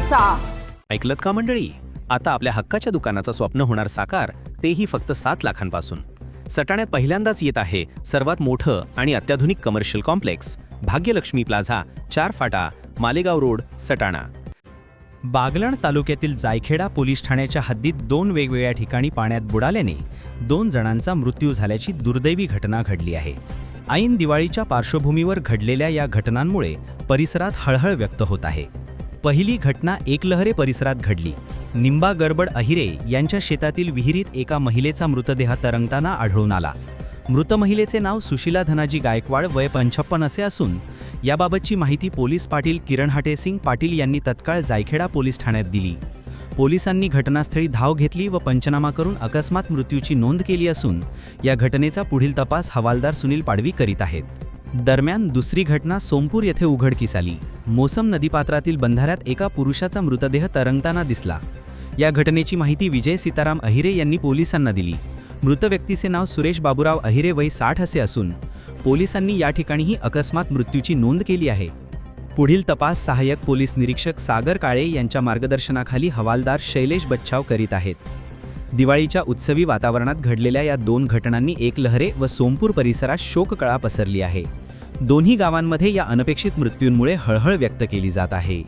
करायचा. ऐकलत का मंडळी? आता आपल्या हक्काच्या दुकानाचं स्वप्न होणार साकार तेही फक्त सात लाखांपासून. सटाण्यात पहिल्यांदाच येत आहे सर्वात मोठं आणि अत्याधुनिक कमर्शियल कॉम्प्लेक्स भाग्यलक्ष्मी प्लाझा चार फाटा मालेगाव रोड सटाणा. बागलण तालुक्यातील जायखेडा पोलीस ठाण्याच्या हद्दीत दोन वेगवेगळ्या ठिकाणी पाण्यात बुडाल्याने दोन जणांचा मृत्यू झाल्याची दुर्दैवी घटना घडली आहे. ऐन दिवाळीच्या पार्श्वभूमीवर घडलेल्या या घटनांमुळे परिसरात हळहळ व्यक्त होत आहे. पहिली घटना एकलहरे परिसरात घडली. निंबा गडबड अहिरे यांच्या शेतातील विहिरीत एका महिलेचा मृतदेह तरंगताना आढळून आला. मृत महिलेचे नाव सुशीला धनाजी गायकवाड वय पंछप्पन असे असून याबाबतची माहिती पोलीस पाटील किरण हाटेसिंग पाटील यांनी तत्काळ जायखेडा पोलीस ठाण्यात दिली. पोलिसांनी घटनास्थळी धाव घेतली व पंचनामा करून अकस्मात मृत्यूची नोंद केली असून या घटनेचा पुढील तपास हवालदार सुनील पाडवी करीत आहेत. दरम्यान दुसरी घटना सोमपूर येथे उघडकीस आली. मोसम नदीपात्रातील बंधाऱ्यात एका पुरुषाचा मृतदेह तरंगताना दिसला. या घटनेची माहिती विजय सीताराम अहिरे यांनी पोलिसांना दिली. मृत व्यक्तीचे नाव सुरेश बाबूराव अहिरे वय साठ असे असून पोलिसांनी या ठिकाणीही अकस्मात मृत्यूची नोंद केली आहे. पुढील तपास सहाय्यक पोलीस निरीक्षक सागर काळे यांच्या मार्गदर्शनाखाली हवालदार शैलेश बच्छाव करीत आहेत. दिवाळीच्या उत्सवी वातावरणात घडलेल्या या दोन घटनांनी एक लहरे व सोमपूर परिसरात शोककळा पसरली आहे. दोन्ही गावांमध्ये या अनपेक्षित मृत्यूंमुळे हळहळ व्यक्त केली जात आहे.